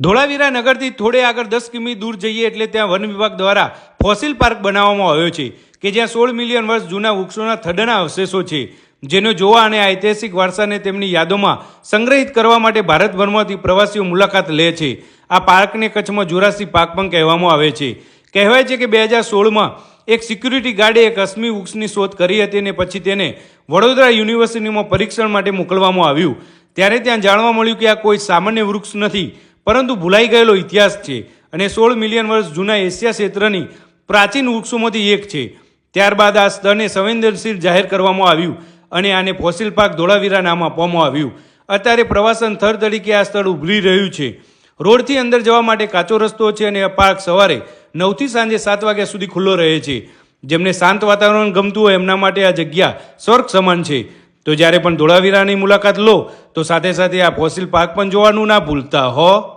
ધોળાવીરા નગરથી થોડે આગળ દસ કિમી દૂર જઈએ એટલે ત્યાં વન વિભાગ દ્વારા ફોસિલ પાર્ક બનાવવામાં આવ્યો છે, કે જ્યાં સોળ મિલિયન વર્ષ જૂના વૃક્ષોના થડના અવશેષો છે, જેનો જોવા અને ઐતિહાસિક વારસાને તેમની યાદોમાં સંગ્રહિત કરવા માટે ભારતભરમાંથી પ્રવાસીઓ મુલાકાત લે છે. આ પાર્કને કચ્છમાં જુરાસી પાર્ક પણ કહેવામાં આવે છે. કહેવાય છે કે બે હજાર સોળમાં એક સિક્યુરિટી ગાર્ડે એક અશ્મી વૃક્ષની શોધ કરી હતી અને પછી તેને વડોદરા યુનિવર્સિટીમાં પરીક્ષણ માટે મોકલવામાં આવ્યું. ત્યારે ત્યાં જાણવા મળ્યું કે આ કોઈ સામાન્ય વૃક્ષ નથી. પરંતુ ભૂલાઈ ગયેલો ઇતિહાસ છે અને સોળ મિલિયન વર્ષ જૂના એશિયા ક્ષેત્રની પ્રાચીન વૃક્ષોમાંથી એક છે. ત્યારબાદ આ સ્થળને સંવેદનશીલ જાહેર કરવામાં આવ્યું અને આને ફોસિલ પાર્ક ધોળાવીરા નામ આપવામાં આવ્યું. અત્યારે પ્રવાસન સ્થળ તરીકે આ સ્થળ ઉભરી રહ્યું છે. રોડથી અંદર જવા માટે કાચો રસ્તો છે અને આ પાર્ક સવારે નવથી સાંજે સાત વાગ્યા સુધી ખુલ્લો રહે છે. જેમને શાંત વાતાવરણ ગમતું હોય એમના માટે આ જગ્યા સ્વર્ગ સમાન છે. તો જ્યારે પણ ધોળાવીરાની મુલાકાત લો, તો સાથે સાથે આ ફોસિલ પાર્ક પણ જોવાનું ના ભૂલતા હો.